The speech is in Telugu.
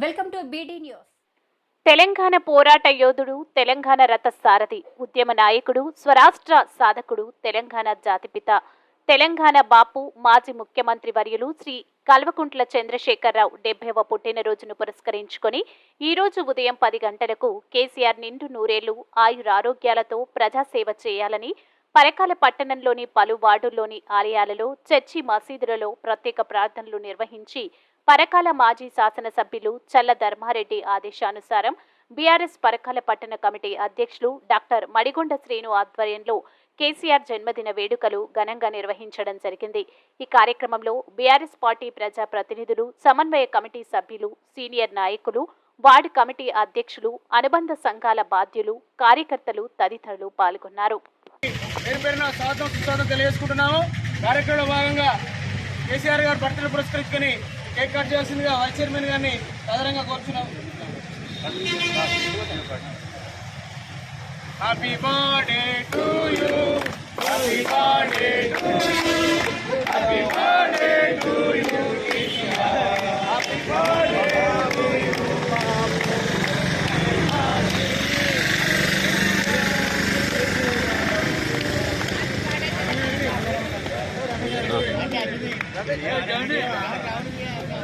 Welcome to BD news Telangana పోరాట యోధుడు తెలంగాణ రథ సారథి ఉద్యమ నాయకుడు స్వరాష్ట్ర సాధకుడు తెలంగాణ జాతిపిత తెలంగాణ బాపు మాజీ ముఖ్యమంత్రి వర్యులు శ్రీ కల్వకుంట్ల చంద్రశేఖరరావు డెబ్బైవ పుట్టినరోజును పురస్కరించుకొని ఈ రోజు ఉదయం పది గంటలకు కేసీఆర్ నిండు నూరేళ్ళు ఆయురారోగ్యాలతో ప్రజాసేవ చేయాలని పరకాల పట్టణంలోని పలు వార్డుల్లోని ఆలయాలలో చర్చి మసీదులలో ప్రత్యేక ప్రార్థనలు నిర్వహించి పరకాల మాజీ శాసనసభ్యులు చల్ల ధర్మారెడ్డి ఆదేశానుసారం బీఆర్ఎస్ పరకాల పట్టణ కమిటీ అధ్యక్షులు డాక్టర్ మడిగొండ శ్రీను ఆధ్వర్యంలో కేసీఆర్ జన్మదిన వేడుకలు ఘనంగా నిర్వహించడం జరిగింది. ఈ కార్యక్రమంలో బీఆర్ఎస్ పార్టీ ప్రజా ప్రతినిధులు సమన్వయ కమిటీ సభ్యులు సీనియర్ నాయకులు వార్డు కమిటీ అధ్యక్షులు అనుబంధ సంఘాల బాధ్యులు కార్యకర్తలు తదితరులు పాల్గొన్నారు. పేరు పేరున స్వాగతం కార్యక్రమంలో భాగంగా కేసీఆర్ గారు బర్త్డే పురస్కరించుకొని కేక్ కట్ చేయాల్సిందిగా వైస్ చైర్మన్ గారిని సాధారణంగా హ్యాపీ బర్త్డే టు ક્યાં છે